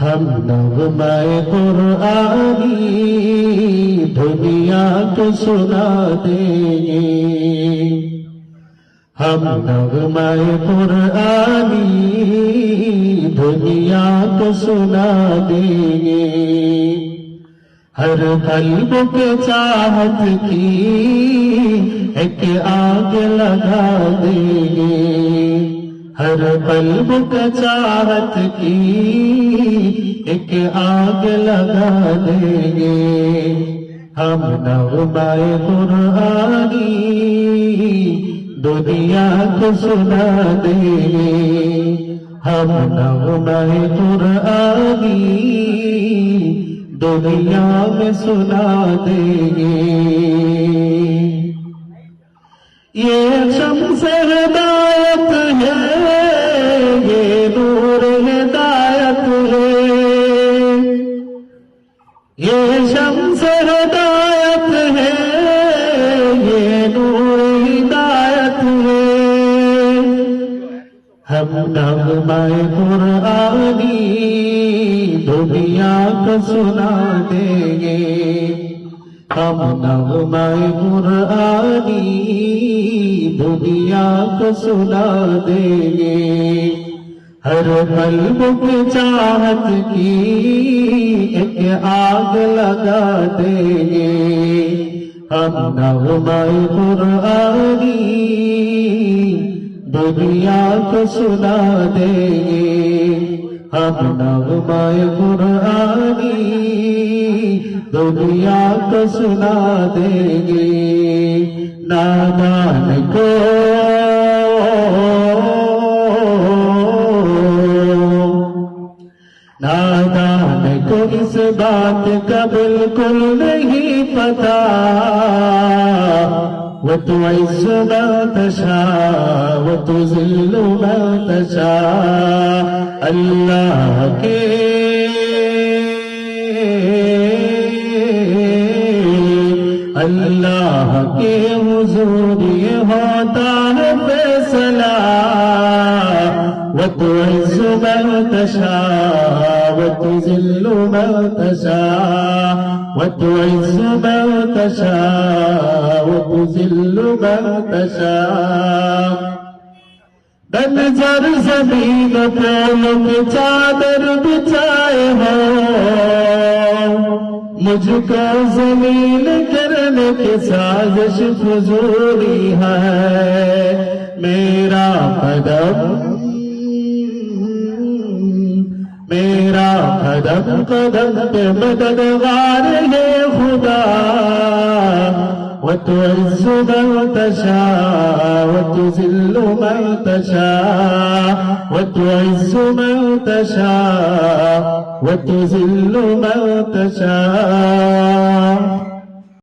ہم نغمہ قرآنی دنیا کو سنا دیں گے ہم نغمہ قرآنی دنیا کو سنا دیں گے ہر قلب کے چاہت کی ایک آگ لگا دیں گے ہر قلب کے چاہت کی ایک آگ لگا دیں گے۔ ہم نغمہ قرآنی دنیا کو سنا دیں گے۔ ہم نغمہ قرآنی دنیا میں سنا دیں گے۔ یہ شمس ہدایت یہ شمس ہدایت ہے، یہ نور ہدایت ہے۔ ہم نغمہ قرآنی، دنیا کو سنا دیں گے۔ ہم نغمہ قرآنی، دنیا کو سنا دیں گے۔ ہر قلب کی چاہت کی ایک آگ لگا دیں گے ہم نغمہ قرآنی دنیا کو سنا دیں گے ہم نغمہ قرآنی دنیا کو سنا دیں گے نادان کو نادان کو اس بات کا بالکل نہیں پتا۔ وہ تو عز ما وہ تو ذل ما اللہ کے اللہ کے حضور یہ ہوتا عز تشاء وہ تو ذل ما تشاء وہ تو عز ما تشاء وہ تو ذل ما تشاء بنظر زمین پھولوں کی چادر بچائے ہو، مجھ کو زمین کرنے کی سازش فضولی ہے، میرا قدم قدم قدم پہ مددگار ہے خدا وتعز من تشاء وتذل من تشاء وتعز من تشاء وتذل من تشاء.